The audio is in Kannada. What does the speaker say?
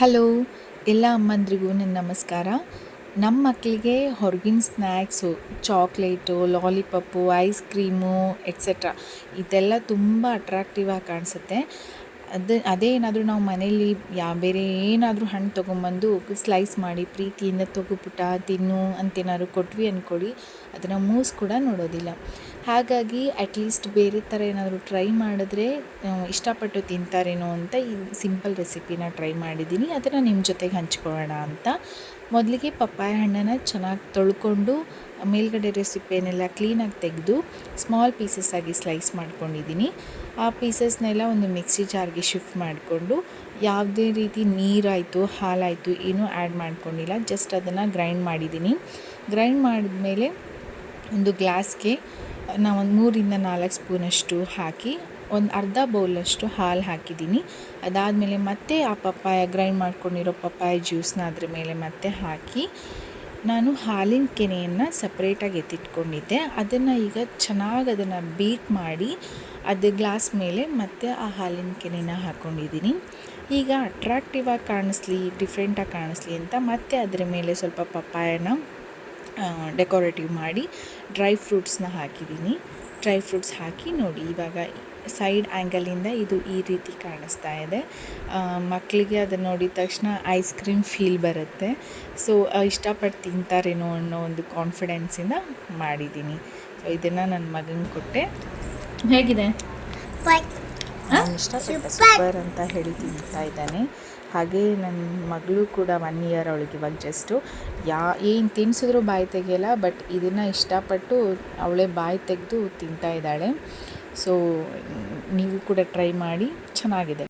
ಹಲೋ, ಎಲ್ಲ ಅಮ್ಮಂದ್ರಿಗೂ ನನ್ನ ನಮಸ್ಕಾರ. ನಮ್ಮ ಮಕ್ಕಳಿಗೆ ಹೊರಗಿನ snacks chocolate, lollipop, ice cream etcetera ಇದೆಲ್ಲ ತುಂಬ ಅಟ್ರಾಕ್ಟಿವ್ ಆಗಿ ಕಾಣಿಸುತ್ತೆ. ಅದು, ಅದೇ ಏನಾದರೂ ನಾವು ಮನೇಲಿ ಯಾವ ಬೇರೆ ಏನಾದರೂ ಹಣ್ಣು ತೊಗೊಂಬಂದು ಸ್ಲೈಸ್ ಮಾಡಿ ಪ್ರೀತಿಯಿಂದ ತೊಗೊಬಿಟ್ಟ ತಿನ್ನು ಅಂತೇನಾದ್ರು ಕೊಟ್ವಿ ಅಂದ್ಕೊಳ್ಳಿ ಅದನ್ನು ಮೂಸ್ ಕೂಡ ನೋಡೋದಿಲ್ಲ. ಹಾಗಾಗಿ ಅಟ್ಲೀಸ್ಟ್ ಬೇರೆ ಥರ ಏನಾದರೂ ಟ್ರೈ ಮಾಡಿದ್ರೆ ಇಷ್ಟಪಟ್ಟು ತಿಂತಾರೇನೋ ಅಂತ ಈ ಸಿಂಪಲ್ ರೆಸಿಪಿನ ಟ್ರೈ ಮಾಡಿದ್ದೀನಿ. ಅದನ್ನು ನಿಮ್ಮ ಜೊತೆಗೆ ಹಂಚ್ಕೊಳ್ಳೋಣ ಅಂತ ಮೊದಲಿಗೆ ಪಪ್ಪಾಯ ಹಣ್ಣನ್ನು ಚೆನ್ನಾಗಿ ತೊಳ್ಕೊಂಡು, ಮೇಲ್ಗಡೆ ರೆಸಿಪಿಯನ್ನೆಲ್ಲ ಕ್ಲೀನಾಗಿ ತೆಗೆದು ಸ್ಮಾಲ್ ಪೀಸಸ್ ಆಗಿ ಸ್ಲೈಸ್ ಮಾಡ್ಕೊಂಡಿದ್ದೀನಿ ಆ ಪೀಸಸ್ನೆಲ್ಲ ಒಂದು ಮಿಕ್ಸಿ ಜಾರ್ಗೆ ಶಿಫ್ಟ್ ಮಾಡಿಕೊಂಡು, ಯಾವುದೇ ರೀತಿ ನೀರಾಯಿತು, ಹಾಲಾಯಿತು ಏನೂ ಆ್ಯಡ್ ಮಾಡ್ಕೊಂಡಿಲ್ಲ. ಜಸ್ಟ್ ಅದನ್ನು ಗ್ರೈಂಡ್ ಮಾಡಿದ್ದೀನಿ ಗ್ರೈಂಡ್ ಮಾಡಿದ್ಮೇಲೆ ಒಂದು ಗ್ಲಾಸ್ಗೆ ಒಂದು ಮೂರಿಂದ ನಾಲ್ಕು ಸ್ಪೂನಷ್ಟು ಹಾಕಿ ಒಂದು ಅರ್ಧ ಬೌಲಷ್ಟು ಹಾಲು ಹಾಕಿದ್ದೀನಿ. ಅದಾದಮೇಲೆ ಮತ್ತೆ ಆ ಪಪ್ಪಾಯ ಗ್ರೈಂಡ್ ಮಾಡ್ಕೊಂಡಿರೋ ಪಪ್ಪಾಯ ಜ್ಯೂಸನ್ನ ಅದ್ರ ಮೇಲೆ ಮತ್ತೆ ಹಾಕಿ ನಾನು ಹಾಲಿನ ಕೆನೆಯನ್ನು ಸಪ್ರೇಟಾಗಿ ಎತ್ತಿಟ್ಕೊಂಡಿದ್ದೆ. ಅದನ್ನು ಈಗ ಚೆನ್ನಾಗಿ ಅದನ್ನು ಬೀಟ್ ಮಾಡಿ ಅದು ಗ್ಲಾಸ್ ಮೇಲೆ ಮತ್ತೆ ಆ ಹಾಲಿನ ಕೆನೆನ ಹಾಕ್ಕೊಂಡಿದ್ದೀನಿ ಈಗ ಅಟ್ರಾಕ್ಟಿವ್ ಆಗಿ ಕಾಣಿಸ್ಲಿ ಡಿಫ್ರೆಂಟಾಗಿ ಕಾಣಿಸ್ಲಿ ಅಂತ ಮತ್ತೆ ಅದರ ಮೇಲೆ ಸ್ವಲ್ಪ ಪಪ್ಪಾಯನ ಡೆಕೋರೇಟಿವ್ ಮಾಡಿ ಡ್ರೈ ಫ್ರೂಟ್ಸ್ನ ಹಾಕಿದ್ದೀನಿ. ಡ್ರೈ ಫ್ರೂಟ್ಸ್ ಹಾಕಿ ನೋಡಿ, ಇವಾಗ ಸೈಡ್ ಆ್ಯಂಗಲಿಂದ ಇದು ಈ ರೀತಿ ಕಾಣಿಸ್ತಾ ಇದೆ. ಮಕ್ಕಳಿಗೆ ಅದನ್ನು ನೋಡಿದ ತಕ್ಷಣ ಐಸ್ ಕ್ರೀಮ್ ಫೀಲ್ ಬರುತ್ತೆ. ಸೊ ಇಷ್ಟಪಟ್ಟು ತಿಂತಾರೇನೋ ಅನ್ನೋ ಒಂದು ಕಾನ್ಫಿಡೆನ್ಸಿಂದ ಮಾಡಿದ್ದೀನಿ. ಸೊ ಇದನ್ನು ನನ್ನ ಮಗನಿಗೆ ಕೊಟ್ಟೆ. ಹೇಗಿದೆ? ನಾನು ಇಷ್ಟಪಟ್ಟ ಸೂಪರ್ ಅಂತ ಹೇಳಿ ತಿಂತಾ ಇದ್ದಾನೆ. ಹಾಗೆ ನನ್ನ ಮಗಳು ಕೂಡ ಒನ್ ಇಯರ್ ಅವಳಿಗೆ ಇವಾಗ ಜಸ್ಟು ಯಾ ಏನು ತಿನ್ಸಿದ್ರು ಬಾಯಿ ತೆಗೆಯಲ್ಲ ಬಟ್ ಇದನ್ನು ಇಷ್ಟಪಟ್ಟು ಅವಳೇ ಬಾಯಿ ತೆಗೆದು ತಿಂತಾ ಇದ್ದಾಳೆ. ಸೊ ನೀವು ಕೂಡ ಟ್ರೈ ಮಾಡಿ ಚೆನ್ನಾಗಿದೆ.